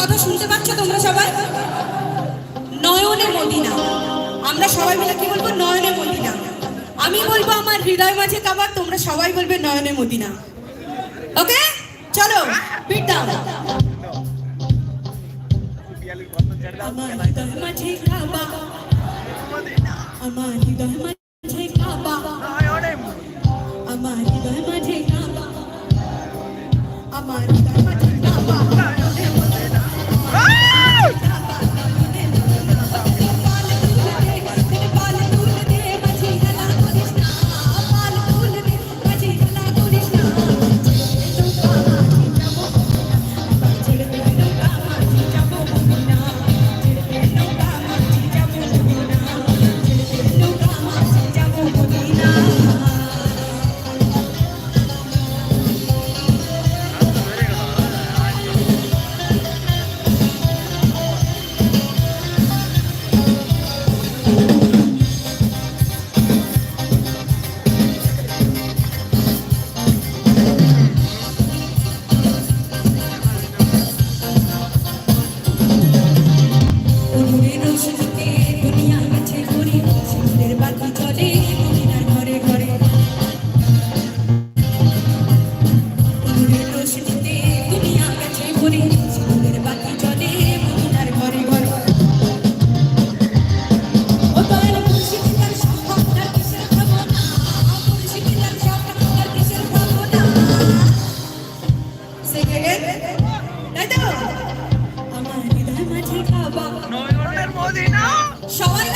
কথা শুনতে পাচ্ছ তোমরা সবাই? নয়নে মদিনা। আমরা সবাই মিলে কি বলব? নয়নে মদিনা। আমি বলব আমার হৃদয় মাঝে কাবা তোমরা সবাই বলবে নয়নে মদিনা। ওকে? চলো দাও আমার হৃদয় মাঝে কাবা। আমার হৃদয় মাঝে কাবা। আমার হৃদয় মাঝে কাবা। আমার হৃদয় মাঝে কাবা। ঘুরে সিঁদুরের বাতি চলে মদিনার ঘরে ঘরে। ও দয়াল মুর্শিদ তার সম্ভব তার কিসের ভাবনা? মুর্শিদ তার সম্ভব তার কিসের ভাবনা? সেকেন্ড তাই তো? আমার হৃদয় মাঝে কাবা। সবাই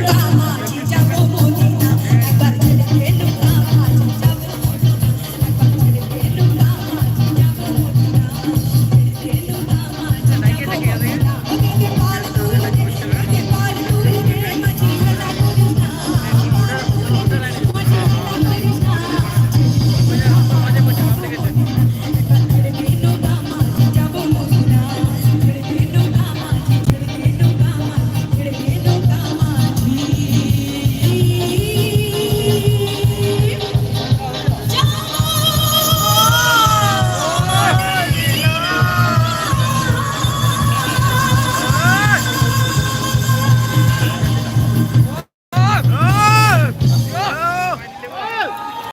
Hallelujah